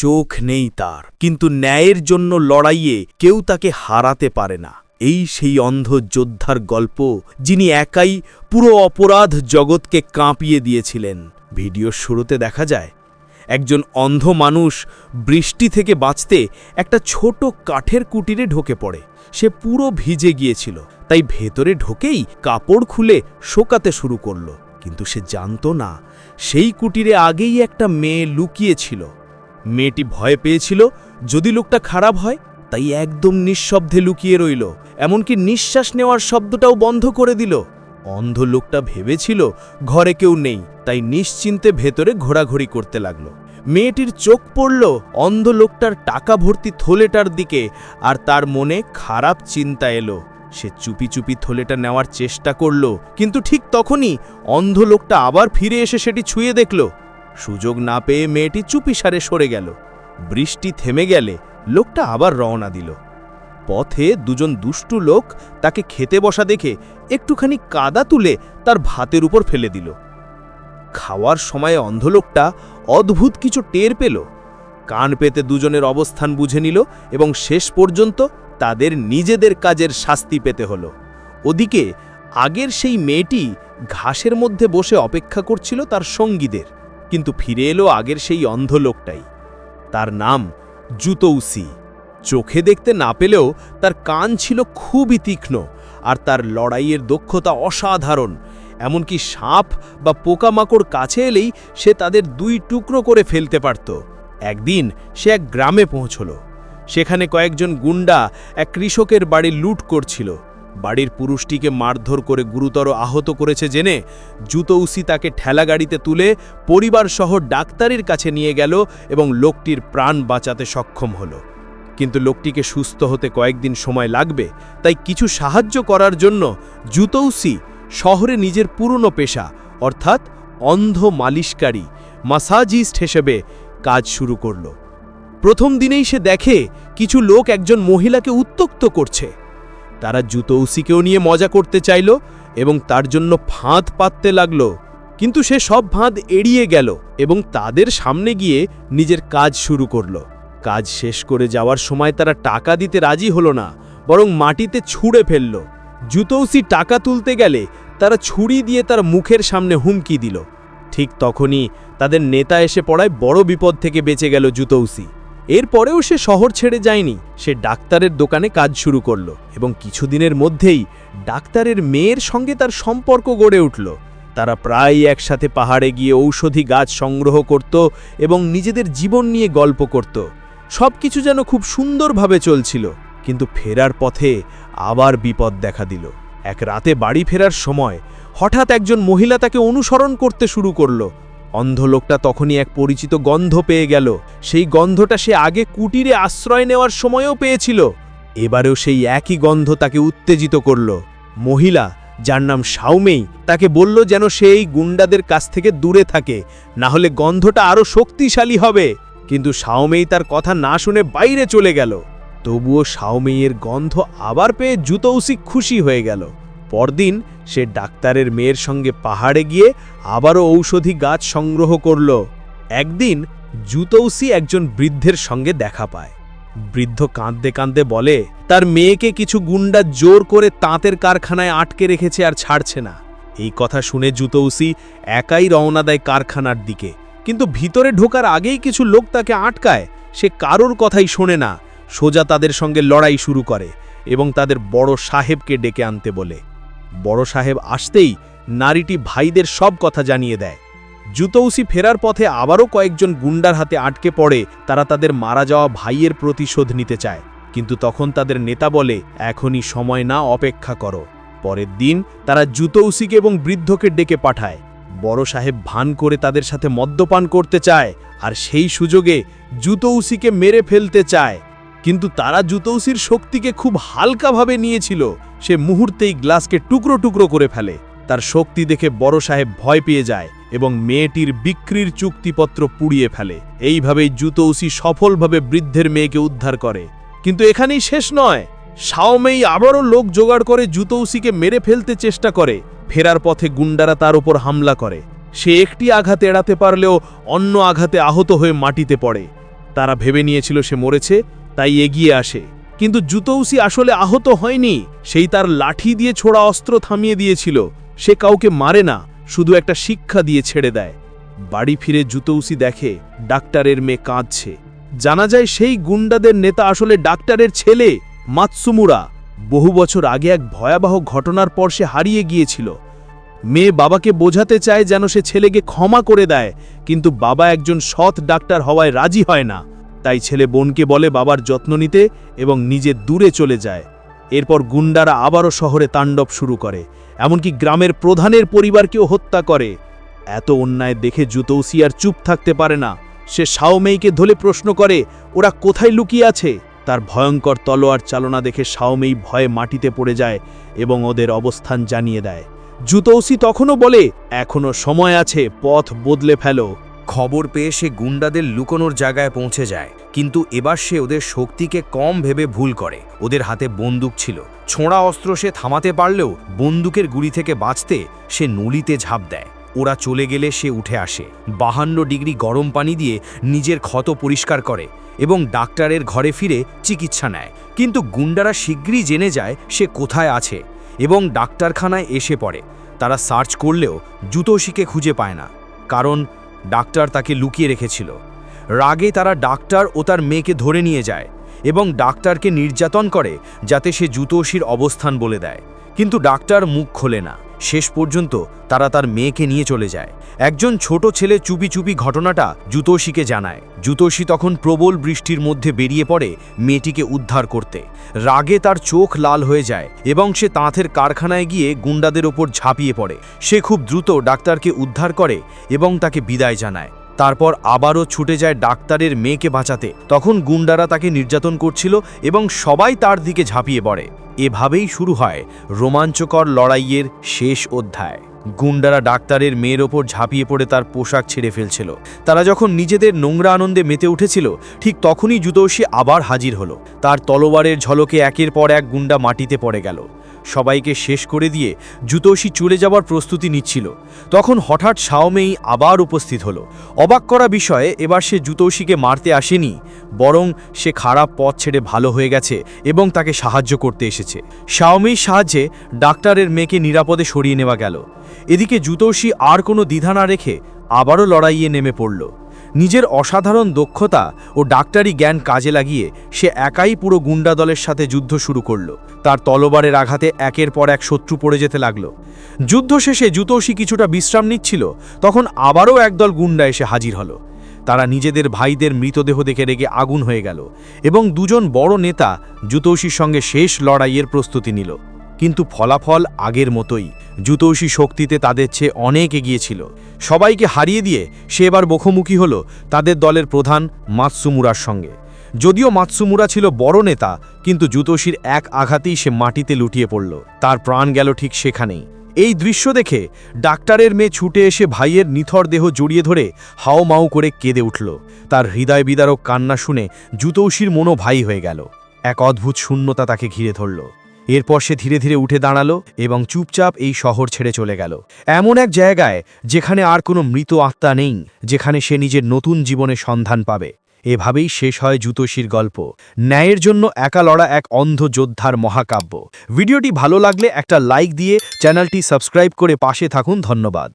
চোখ নেই তার। কিন্তু ন্যায়ের জন্য লড়াইয়ে কেউ তাকে হারাতে পারে না। এই সেই অন্ধ যোদ্ধার গল্প যিনি একাই পুরো অপরাধ জগৎকে কাঁপিয়ে দিয়েছিলেন। ভিডিওর শুরুতে দেখা যায়, একজন অন্ধ মানুষ বৃষ্টি থেকে বাঁচতে একটা ছোট কাঠের কুটিরে ঢোকে পড়ে। সে পুরো ভিজে গিয়েছিল, তাই ভেতরে ঢোকেই কাপড় খুলে শোকাতে শুরু করল। কিন্তু সে জানতো না, সেই কুটিরে আগেই একটা মেয়ে লুকিয়েছিল। মেয়েটি ভয় পেয়েছিল, যদি লোকটা খারাপ হয়, তাই একদম নিঃশব্দে লুকিয়ে রইল, এমনকি নিঃশ্বাস নেওয়ার শব্দটাও বন্ধ করে দিল। অন্ধ লোকটা ভেবেছিল, ঘরে কেউ নেই, তাই নিশ্চিন্তে ভেতরে ঘোরাঘুরি করতে লাগল। মেয়েটির চোখ পড়ল অন্ধ লোকটার টাকা ভর্তি থলেটার দিকে, আর তার মনে খারাপ চিন্তা এলো। সে চুপি চুপি থলেটা নেওয়ার চেষ্টা করল, কিন্তু ঠিক তখনই অন্ধ লোকটা আবার ফিরে এসে সেটি ছুঁয়ে দেখল। সুযোগ না পেয়ে মেয়েটি চুপিসারে সরে গেল। বৃষ্টি থেমে গেলে লোকটা আবার রওনা দিল। পথে দুজন দুষ্টু লোক তাকে খেতে বসা দেখে একটুখানি কাদা তুলে তার ভাতের উপর ফেলে দিল। খাওয়ার সময় অন্ধ লোকটা অদ্ভুত কিছু টের পেল। কান পেতে দুজনের অবস্থান বুঝে নিল এবং শেষ পর্যন্ত তাদের নিজেদের কাজের শাস্তি পেতে হল। ওদিকে আগের সেই মেয়েটি ঘাসের মধ্যে বসে অপেক্ষা করছিল তার সঙ্গীদের। কিন্তু ফিরে এলো আগের সেই অন্ধ লোকটাই। তার নাম জুতৌসি। চোখে দেখতে না পেলেও তার কান ছিল খুবই তীক্ষ্ণ আর তার লড়াইয়ের দক্ষতা অসাধারণ। এমনকি সাপ বা পোকামাকড় কাছে এলেই সে তাদের দুই টুকরো করে ফেলতে পারত। একদিন সে এক গ্রামে পৌঁছল। সেখানে কয়েকজন গুন্ডা এক কৃষকের বাড়ি লুট করছিল। বাড়ির পুরুষটিকে মারধর করে গুরুতর আহত করেছে জেনে জুতৌসি তাকে ঠেলাগাড়িতে তুলে পরিবারসহ ডাক্তারের কাছে নিয়ে গেল এবং লোকটির প্রাণ বাঁচাতে সক্ষম হলো। কিন্তু লোকটিকে সুস্থ হতে কয়েকদিন সময় লাগবে, তাই কিছু সাহায্য করার জন্য জুতৌসি শহরে নিজের পুরনো পেশা, অর্থাৎ অন্ধ মালিশকারী, মাসাজিস্ট হিসেবে কাজ শুরু করল। প্রথম দিনেই সে দেখে কিছু লোক একজন মহিলাকে উত্তক্ত করছে। তারা জুতৌসিকেও নিয়ে মজা করতে চাইল এবং তার জন্য ফাঁদ পাততে লাগল। কিন্তু সে সব ফাঁদ এড়িয়ে গেল এবং তাদের সামনে গিয়ে নিজের কাজ শুরু করল। কাজ শেষ করে যাওয়ার সময় তারা টাকা দিতে রাজি হলো না, বরং মাটিতে ছুঁড়ে ফেলল। জুতৌসি টাকা তুলতে গেলে তারা ছুরি দিয়ে তার মুখের সামনে হুমকি দিল। ঠিক তখনই তাদের নেতা এসে পড়ায় বড় বিপদ থেকে বেঁচে গেল জুতৌসি এরপরেও সে শহর ছেড়ে যায়নি। সে ডাক্তারের দোকানে কাজ শুরু করল এবং কিছুদিনের মধ্যেই ডাক্তারের মেয়ের সঙ্গে তার সম্পর্ক গড়ে উঠল। তারা প্রায় একসাথে পাহাড়ে গিয়ে ঔষধি গাছ সংগ্রহ করত এবং নিজেদের জীবন নিয়ে গল্প করত। সব কিছু যেন খুব সুন্দরভাবে চলছিল, কিন্তু ফেরার পথে আবার বিপদ দেখা দিল। এক রাতে বাড়ি ফেরার সময় হঠাৎ একজন মহিলা তাকে অনুসরণ করতে শুরু করল। অন্ধ লোকটা তখনই এক পরিচিত গন্ধ পেয়ে গেল। সেই গন্ধটা সে আগে কুটিরে আশ্রয় নেওয়ার সময়ও পেয়েছিল। এবারেও সেই একই গন্ধ তাকে উত্তেজিত করল। মহিলা, যার নাম সাউমেই তাকে বলল যেন সে এই গুন্ডাদের কাছ থেকে দূরে থাকে, না হলে গন্ধটা আরও শক্তিশালী হবে। কিন্তু সাওমেই তার কথা না শুনে বাইরে চলে গেল। তবুও সাওমেইয়ের গন্ধ আবার পেয়ে জুতৌসি খুশি হয়ে গেল। পরদিন সে ডাক্তারের মেয়ের সঙ্গে পাহাড়ে গিয়ে আবারও ঔষধি গাছ সংগ্রহ করল। একদিন জুতৌসি একজন বৃদ্ধের সঙ্গে দেখা পায়। বৃদ্ধ কাঁদতে কাঁদতে বলে, তার মেয়েকে কিছু গুন্ডা জোর করে তাঁতের কারখানায় আটকে রেখেছে আর ছাড়ছে না। এই কথা শুনে জুতৌসি একাই রওনা দেয় কারখানার দিকে। কিন্তু ভিতরে ঢোকার আগেই কিছু লোক তাকে আটকায়। সে কারোর কথাই শোনে না। সোজা তাদের সঙ্গে লড়াই শুরু করে এবং তাদের বড় সাহেবকে ডেকে আনতে বলে। বড় সাহেব আসতেই নারীটি ভাইদের সব কথা জানিয়ে দেয়। জুতৌসি ফেরার পথে আবারও কয়েকজন গুন্ডার হাতে আটকে পড়ে, তারা তাদের মারা যাওয়া ভাইয়ের প্রতিশোধ নিতে চায়। কিন্তু তখন তাদের নেতা বলে, এখনই সময় না, অপেক্ষা করো। পরের দিন তারা জুতৌসিকে এবং বৃদ্ধকে ডেকে পাঠায়। বড় সাহেব ভান করে তাদের সাথে মদ্যপান করতে চায়, আর সেই সুযোগে জুতৌসিকে মেরে ফেলতে চায়। কিন্তু তারা জুতৌসির শক্তিকে খুব হালকাভাবে নিয়েছিল। সে মুহূর্তেই গ্লাসকে টুকরো টুকরো করে ফেলে। তার শক্তি দেখে বড় সাহেব ভয় পেয়ে যায় এবং মেয়েটির বিক্রির চুক্তিপত্র পুড়িয়ে ফেলে। এইভাবেই জুতৌসি সফলভাবে বৃদ্ধের মেয়েকে উদ্ধার করে। কিন্তু এখানেই শেষ নয়। শাওমেই আবারও লোক জোগাড় করে জুতৌসিকে মেরে ফেলতে চেষ্টা করে। ফেরার পথে গুন্ডারা তার উপর হামলা করে। সে একটি আঘাত এড়াতে পারলেও অন্য আঘাতে আহত হয়ে মাটিতে পড়ে। তারা ভেবে নিয়েছিল সে মরেছে তাই এগিয়ে আসে। কিন্তু জুতৌসি আসলে আহত হয়নি। সেই তার লাঠি দিয়ে ছোড়া অস্ত্র থামিয়ে দিয়েছিল। সে কাউকে মারে না, শুধু একটা শিক্ষা দিয়ে ছেড়ে দেয়। বাড়ি ফিরে জুতৌসি দেখে ডাক্তারের মেয়ে কাঁদছে। জানা যায় সেই গুন্ডাদের নেতা আসলে ডাক্তারের ছেলে, মাতসুমুরা। বহু বছর আগে এক ভয়াবহ ঘটনার পর সে হারিয়ে গিয়েছিল। মেয়ে বাবাকে বোঝাতে চায় যেন সে ছেলেকে ক্ষমা করে দেয়, কিন্তু বাবা একজন সৎ ডাক্তার হওয়ায় রাজি হয় না। তাই ছেলে বোনকে বলে বাবার যত্ন নিতে এবং নিজে দূরে চলে যায়। এরপর গুন্ডারা আবারও শহরে তাণ্ডব শুরু করে, এমনকি গ্রামের প্রধানের পরিবারকেও হত্যা করে। এত অন্যায় দেখে জুতৌসি আর চুপ থাকতে পারে না। সে শাওমেইকে ধলে প্রশ্ন করে, ওরা কোথায় লুকিয়ে আছে? তার ভয়ঙ্কর তলোয়ার চালনা দেখে শাওমেই ভয়ে মাটিতে পড়ে যায় এবং ওদের অবস্থান জানিয়ে দেয়। জুতৌসি তখনও বলে, এখনও সময় আছে, পথ বদলে ফেলো। খবর পেয়ে সে গুন্ডাদের লুকোনোর জায়গায় পৌঁছে যায়। কিন্তু এবার সে ওদের শক্তিকে কম ভেবে ভুল করে। ওদের হাতে বন্দুক ছিল। ছোঁড়া অস্ত্র সে থামাতে পারলেও বন্দুকের গুলি থেকে বাঁচতে সে নলিতে ঝাঁপ দেয়। ওরা চলে গেলে সে উঠে আসে। বাহান্ন ডিগ্রি গরম পানি দিয়ে নিজের ক্ষত পরিষ্কার করে এবং ডাক্তারের ঘরে ফিরে চিকিৎসা নেয়। কিন্তু গুন্ডারা শীঘ্রই জেনে যায় সে কোথায় আছে এবং ডাক্তারখানায় এসে পড়ে। তারা সার্চ করলেও জুতোশিকে খুঁজে পায় না। কারণ ডাক্তার তাকে লুকিয়ে রেখেছিল। রাগে তারা ডাক্তার ও তার মেয়েকে ধরে নিয়ে যায় এবং ডাক্তারকে নির্যাতন করে যাতে সে জুতোশির অবস্থান বলে দেয়। কিন্তু ডাক্তার মুখ খোলে না। শেষ পর্যন্ত তারা তার মেয়েকে নিয়ে চলে যায়। একজন ছোট ছেলে চুপি চুপি ঘটনাটা জুতোশিকে জানায়। জুতোশি তখন প্রবল বৃষ্টির মধ্যে বেরিয়ে পড়ে মেয়েটিকে উদ্ধার করতে। রাগে তার চোখ লাল হয়ে যায় এবং সে তাঁতের কারখানায় গিয়ে গুন্ডাদের ওপর ঝাঁপিয়ে পড়ে। সে খুব দ্রুত ডাক্তারকে উদ্ধার করে এবং তাকে বিদায় জানায়। তারপর আবারও ছুটে যায় ডাক্তারের মেয়েকে বাঁচাতে। তখন গুন্ডারা তাকে নির্যাতন করছিল এবং সবাই তার দিকে ঝাঁপিয়ে পড়ে। এভাবেই শুরু হয় রোমাঞ্চকর লড়াইয়ের শেষ অধ্যায়। গুন্ডারা ডাক্তারের মেয়ের ওপর ঝাঁপিয়ে পড়ে তার পোশাক ছেড়ে ফেলছিল। তারা যখন নিজেদের নোংরা আনন্দে মেতে উঠেছিল, ঠিক তখনই জুতোষী আবার হাজির হলো। তার তলোয়ারের ঝলকে একের পর এক গুন্ডা মাটিতে পড়ে গেল। সবাইকে শেষ করে দিয়ে জুতোষী চলে যাবার প্রস্তুতি নিচ্ছিল। তখন হঠাৎ শাওমেই আবার উপস্থিত হলো। অবাক করা বিষয়ে এবার সে জুতোষীকে মারতে আসেনি, বরং সে খারাপ পথ ছেড়ে ভালো হয়ে গেছে এবং তাকে সাহায্য করতে এসেছে। শাওমেইর সাহায্যে ডাক্তারের মেয়েকে নিরাপদে সরিয়ে নেওয়া গেল। এদিকে জুতোষী আর কোনো দ্বিধা না রেখে আবারও লড়াইয়ে নেমে পড়ল। নিজের অসাধারণ দক্ষতা ও ডাক্তারি জ্ঞান কাজে লাগিয়ে সে একাই পুরো গুন্ডা দলের সাথে যুদ্ধ শুরু করল। তার তলবারের আঘাতে একের পর এক শত্রু পড়ে যেতে লাগল। যুদ্ধ শেষে জুতোষী কিছুটা বিশ্রাম নিচ্ছিল, তখন আবারও একদল গুন্ডা এসে হাজির হলো। তারা নিজেদের ভাইদের মৃতদেহ দেখে রেগে আগুন হয়ে গেল এবং দুজন বড় নেতা জুতৌসির সঙ্গে শেষ লড়াইয়ের প্রস্তুতি নিল। কিন্তু ফলাফল আগের মতোই। জুতৌসি শক্তিতে তাদের চেয়ে অনেক এগিয়েছিল সবাইকে হারিয়ে দিয়ে সে এবার মুখোমুখি হল তাদের দলের প্রধান মাতসুমুরার সঙ্গে। যদিও মাতসুমুরা ছিল বড় নেতা, কিন্তু জুতোশির এক আঘাতেই সে মাটিতে লুটিয়ে পড়ল। তার প্রাণ গেল ঠিক সেখানেই। এই দৃশ্য দেখে ডাক্তারের মেয়ে ছুটে এসে ভাইয়ের নিথর দেহ জড়িয়ে ধরে হাও মাও করে কেঁদে উঠল। তার হৃদয় বিদারক কান্না শুনে জুতৌসির মনো ভাই হয়ে গেল। এক অদ্ভুত শূন্যতা তাকে ঘিরে ধরল। এরপর সে ধীরে ধীরে উঠে দাঁড়াল এবং চুপচাপ এই শহর ছেড়ে চলে গেল। এমন এক জায়গায় যেখানে আর কোনো মৃত আত্মা নেই, যেখানে সে নিজের নতুন জীবনে সন্ধান পাবে। এভাবেই শেষ হয় জুতোশির গল্প। ন্যায়ের জন্য একা লড়া এক অন্ধ যোদ্ধার মহাকাব্য। ভিডিওটি ভালো লাগলে একটা লাইক দিয়ে চ্যানেলটি সাবস্ক্রাইব করে পাশে থাকুন। ধন্যবাদ।